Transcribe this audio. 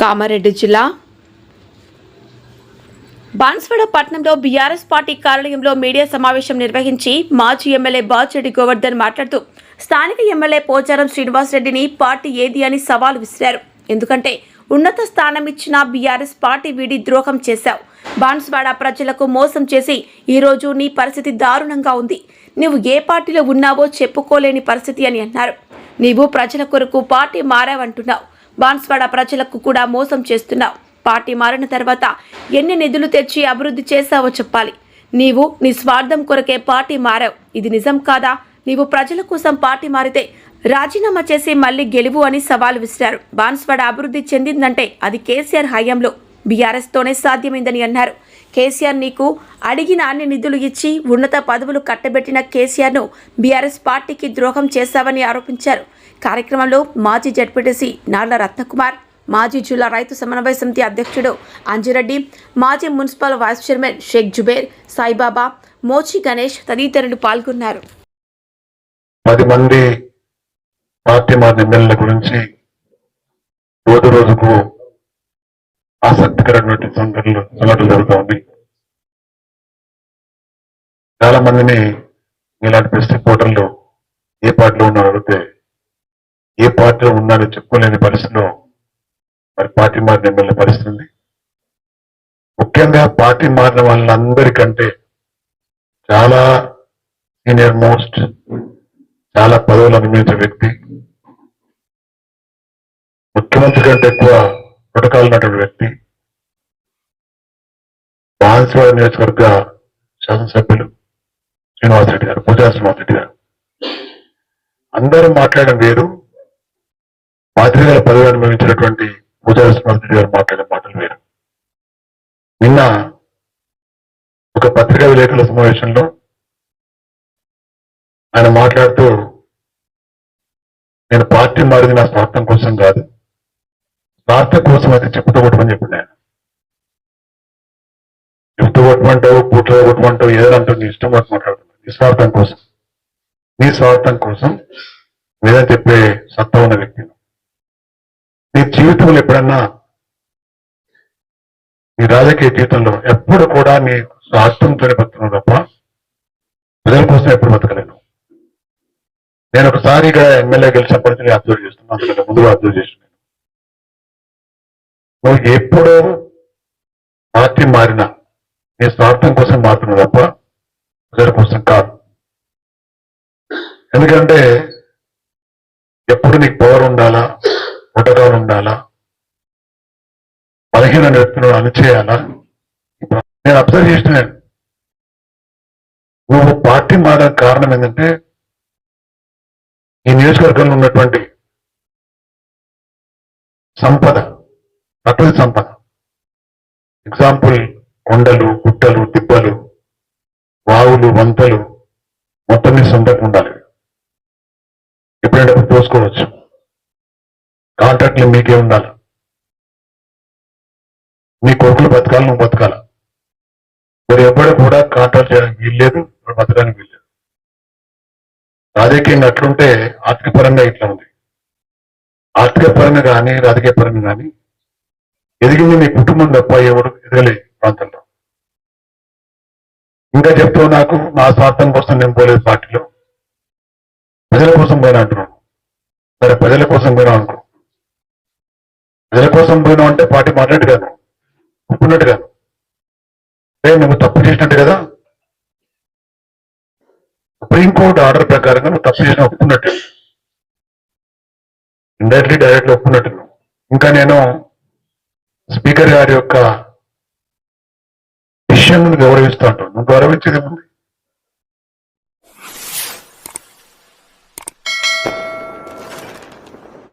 కామారెడ్డి జిల్లా. బాన్స్వాడ పట్టణంలో BRS party కార్యాలయంలో మీడియా సమావేశం నిర్వహించి మాజీ ఎమ్మెల్యే బాచిరెడ్డి గోవర్ధన్ మాట్లాడుతూ స్థానిక ఎమ్మెల్యే పోచారం శ్రీనివాసరెడ్డిని పార్టీ ఏది అని సవాల్ విసిరారు. ఎందుకంటే ఉన్నత స్థానం ఇచ్చిన బీఆర్ఎస్ పార్టీ వీడి ద్రోహం చేశావు. బాన్స్వాడ ప్రజలకు మోసం చేసి ఈరోజు నీ పరిస్థితి దారుణంగా ఉంది. నువ్వు ఏ పార్టీలో ఉన్నావో చెప్పుకోలేని పరిస్థితి అని అన్నారు. నీవు ప్రజల కొరకు పార్టీ మారావంటున్నావు. బాన్స్వాడ ప్రజలకు కూడా మోసం చేస్తున్నావు. పార్టీ మారిన తర్వాత ఎన్ని నిధులు తెచ్చి అభివృద్ధి చేశావో చెప్పాలి. నీవు నీ స్వార్థం కొరకే పార్టీ మారావు. ఇది నిజం కాదా? నీవు ప్రజల కోసం పార్టీ మారితే రాజీనామా చేసి మళ్ళీ గెలువు అని సవాల్ విసిరారు. బాన్స్వాడ అభివృద్ధి చెందిందంటే అది కేసీఆర్ హయాంలో బీఆర్ఎస్ తోనే సాధ్యమైందని అన్నారు. కేసీఆర్ నీకు అడిగిన అన్ని నిధులు ఇచ్చి ఉన్నత పదవులు కట్టబెట్టిన కేసీఆర్ను బీఆర్ఎస్ పార్టీకి ద్రోహం చేశావని ఆరోపించారు. కార్యక్రమంలో మాజీ జడ్పీటీసీ నార్ల రత్నకుమార్ మాజీ జిల్లా రైతు సమన్వయ సమితి అధ్యక్షుడు అంజిరెడ్డి మాజీ municipal vice chairman Sheikh Zubair Saibaba Mochi Ganesh తదితరులు పాల్గొన్నారు. పది మంది పార్టీ మారిన ఎమ్మెల్యేల గురించి రోజు రోజుకు ఆసక్తికరమైనటువంటి సంఘటనలు సంఘటనలు జరుగుతూ ఉన్నాయి చాలా మందిని ఇలాంటి బెస్ట్ పోటర్లు ఏ పార్టీలో ఉన్నారో అడిగితే ఏ పార్టీలో ఉన్నారో చెప్పుకోలేని పరిస్థితిలో మరి పార్టీ మారిన ఎమ్మెల్యే పరిస్థితి ఉంది. ముఖ్యంగా పార్టీ మారిన వాళ్ళందరికంటే చాలా సీనియర్ మోస్ట్ చాలా పదవులు అనుభవించే వ్యక్తి ముఖ్యమంత్రి కంటే ఎక్కువ ప్రోటోకాల్ వ్యక్తి. బాన్స్వాడ నియోజకవర్గ శాసనసభ్యులు శ్రీనివాసరెడ్డి గారు పూజా శ్రీనివాసరెడ్డి గారు. అందరూ మాట్లాడడం వేరు. పాత్రికల పదవి అనుభవించినటువంటి పూజా శ్రీనివాసరెడ్డి గారు మాట్లాడే మాటలు వేరు. నిన్న ఒక పత్రికా విలేకరుల సమావేశంలో ఆయన మాట్లాడుతూ నేను పార్టీ మారింది నా స్వార్థం కోసం కాదు. రాష్ట్ర కోసం అయితే చెప్పుతో కొట్టమని చెప్పి నేను చెప్తూ కొట్టమంటావు పూటలో కొట్టమంటావు ఏదైనా అంటావు నీ ఇష్టం వచ్చి మాట్లాడుతున్నావు నీ స్వార్థం కోసం. నీ స్వార్థం కోసం నేనే చెప్పే సత్తా ఉన్న వ్యక్తి నీ జీవితంలో ఎప్పుడన్నా నీ రాజకీయ జీవితంలో ఎప్పుడు కూడా నీ స్వార్థంతోనే బతుకున్నావు తప్ప ప్రజల కోసం ఎప్పుడు బతకలేను నేను ఒకసారిగా ఎమ్మెల్యే గెలిచినప్పటి నుంచి అబ్జర్వ్ చేస్తున్నాను అందుకంటే ముందుగా అబ్జర్వ్ చేస్తున్నాను నువ్వు ఎప్పుడో పార్టీ మారిన నీ స్వార్థం కోసం మాత్రం తప్ప ప్రజల కోసం కాదు. ఎందుకంటే ఎప్పుడు నీకు పవర్ ఉండాలా పుట్టడాలు ఉండాలా బలహీన వ్యక్తులను అణిచేయాలా నేను అబ్జర్వ్ చేస్తున్నాను. నువ్వు పార్టీ మారడానికి కారణం ఏంటంటే ఈ నియోజకవర్గంలో ఉన్నటువంటి సంపద. ప్రకృతి సంపద. ఎగ్జాంపుల్ కొండలు గుట్టలు తిప్పలు వాగులు వంతలు మొత్తం మీ సొంతంగా ఉండాలి. ఎప్పుడైనా అప్పుడు తోసుకోవచ్చు. కాంట్రాక్ట్లు మీకే ఉండాలి. నీ కొడుకులు బతకాలి నువ్వు బతకాల. మరి ఎప్పుడు కూడా కాంట్రాక్ట్ చేయడానికి వీల్లేదు బతకడానికి వీల్లేదు. రాజకీయంగా అట్లుంటే ఆర్థిక పరంగా ఇట్లా ఉంది. ఆర్థిక పరంగా కానీ రాజకీయ పరంగా కానీ ఎదిగింది మీ కుటుంబం తప్ప ఎవరు ఎదగలేదు ప్రాంతంలో. ఇంకా చెప్తూ నాకు నా స్వార్థం కోసం నేను పోలేదు పార్టీలో. ప్రజల కోసం పోయినా అంటున్నాను. సరే ప్రజల కోసం పోయినా అనుకో ప్రజల కోసం పోయినా అంటే పార్టీ మాట్లాడు కాదు. ఒప్పుకున్నట్టు కాదు. అంటే నువ్వు తప్పు చేసినట్టు కదా? సుప్రీంకోర్టు ఆర్డర్ ప్రకారంగా నువ్వు తప్పు చేసిన ఒప్పుకున్నట్టు. Indirectly directly ఒప్పుకున్నట్టు. ఇంకా నేను స్పీకర్ గారి యొక్క విషయం గౌరవిస్తూ ఉంటాం నువ్వు గౌరవించేది ఉంది